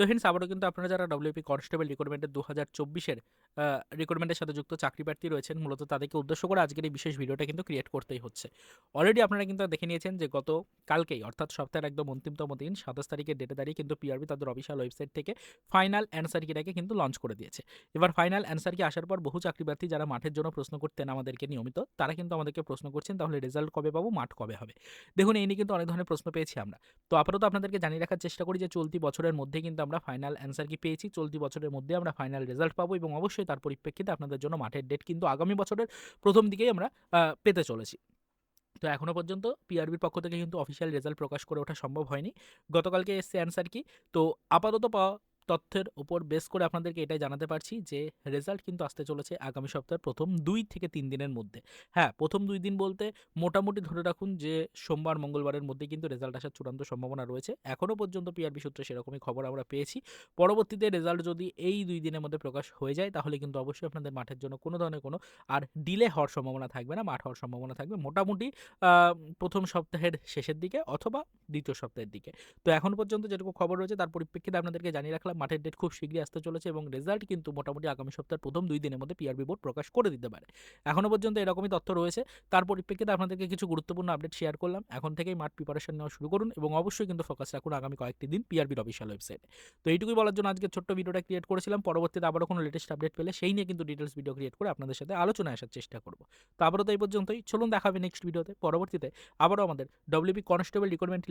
তো ফ্রেন্ডস আবারও কিন্তু আপনারা যারা ডব্লিউপি কনস্টেবল রিক্রুটমেন্টের দু হাজার চব্বিশের রিক্রুটমেন্টের সাথে যুক্ত চাকরি প্রার্থী রয়েছেন, মূলত তাদেরকে উদ্দেশ্য করে আজকের এই বিশেষ ভিডিওটা কিন্তু ক্রিয়েট করতেই হচ্ছে। অলরেডি আপনারা কিন্তু দেখে নিয়েছেন যে গত কালকেই, অর্থাৎ সপ্তাহের একদম অন্তিমতম দিন, সাতাশ তারিখের ডেটে দাঁড়িয়ে কিন্তু পিআরবি তাদের অফিসিয়াল ওয়েবসাইট থেকে ফাইনাল অ্যান্সার কিটাকে কিন্তু লঞ্চ করে দিয়েছে। এবার ফাইনাল অ্যান্সার কি আসার পর বহু চাকরি প্রার্থী যারা মাঠের জন্য প্রশ্ন করতেন আমাদেরকে নিয়মিত, তারা কিন্তু আমাদেরকে প্রশ্ন করছেন, তাহলে রেজাল্ট কবে পাবো, মাঠ কবে হবে? দেখুন, এই নিয়ে কিন্তু অনেক ধরনের প্রশ্ন পেয়েছি আমরা। তো আপাতত আপনাদেরকে জানিয়ে রাখার চেষ্টা করি যে চলতি বছরের মধ্যে কিন্তু আমরা ফাইনাল অ্যান্সার কি পেয়েছি? চলতি বছরের মধ্যে আমরা ফাইনাল রেজাল্ট পাবো এবং অবশ্যই তার পরিপ্রেক্ষিতে আপনাদের জন্য মাঠের ডেট কিন্তু আগামী বছরের প্রথম দিকেই আমরা পেতে চলেছি। তো এখনও পর্যন্ত পিআরবির পক্ষ থেকে কিন্তু অফিসিয়াল রেজাল্ট প্রকাশ করে ওঠা সম্ভব হয়নি। গতকালকে এসছে অ্যান্সার কি? তো আপাতত পাওয়া তথ্যের উপর বেস করে আপনাদেরকে এটাই জানাতে পারছি যে রেজাল্ট কিন্তু আসতে চলেছে আগামী সপ্তাহের প্রথম দুই থেকে তিন দিনের মধ্যে। হ্যাঁ প্রথম দুই দিন বলতে মোটামুটি ধরে রাখুন যে, সোমবার, মঙ্গলবারের মধ্যে কিন্তু রেজাল্ট আসার চূড়ান্ত সম্ভাবনা রয়েছে। এখনও পর্যন্ত পিআরবি সূত্রে সেরকমই খবর আমরা পেয়েছি। পরবর্তীতে রেজাল্ট যদি এই দুই দিনের মধ্যে প্রকাশ হয়ে যায়, তাহলে কিন্তু অবশ্যই আপনাদের মাঠের জন্য কোনো ধরনের কোনো আর ডিলে হওয়ার সম্ভাবনা থাকবে না, মাঠ হওয়ার সম্ভাবনা থাকবে। মোটামুটি প্রথম সপ্তাহের শেষের দিকে অথবা দ্বিতীয় সপ্তাহের দিকে। তো এখন পর্যন্ত যেটুকু খবর রয়েছে, তার পরিপ্রেক্ষিতে আপনাদেরকে জানিয়ে রাখলাম, মাঠের ডেট খুব শীঘ্রই আসতে চলেছে এবং রেজাল্ট কিন্তু মোটামুটি আগামী সপ্তাহের প্রথম দুই দিনের মধ্যে পিআরবি বোর্ড প্রকাশ করে দিতে পারে। এখনও পর্যন্ত এরকমই তথ্য রয়েছে। তার পরিপ্রেক্ষিতে আপনাদেরকে কিছু গুরুত্বপূর্ণ আপডেট শেয়ার করলাম। এখন থেকেই মাঠ প্রিপারেশন নেওয়া শুরু করুন এবং অবশ্যই কিন্তু ফোকাস রাখুন আগামী কয়েকটি দিন পিআরবির অফিসিয়াল ওয়েবসাইটে তো এইটুকুই বলার জন্য আজকে ছোট্ট ভিডিওটা ক্রিয়েট করেছিলাম। পরবর্তীতে আবারও কোনো লেটেস্ট আপডেট পেলে সেই নিয়ে কিন্তু ডিটেলস ভিডিও ক্রিয়েট করে আপনাদের সাথে আলোচনায় আসার চেষ্টা করব। তো আবারও তো এই পর্যন্তই। চলুন দেখাবে নেক্সট ভিডিওতে পরবর্তীতে আবারও আমাদের ডব্লিউবি কনস্টেবল রিক্রুটমেন্ট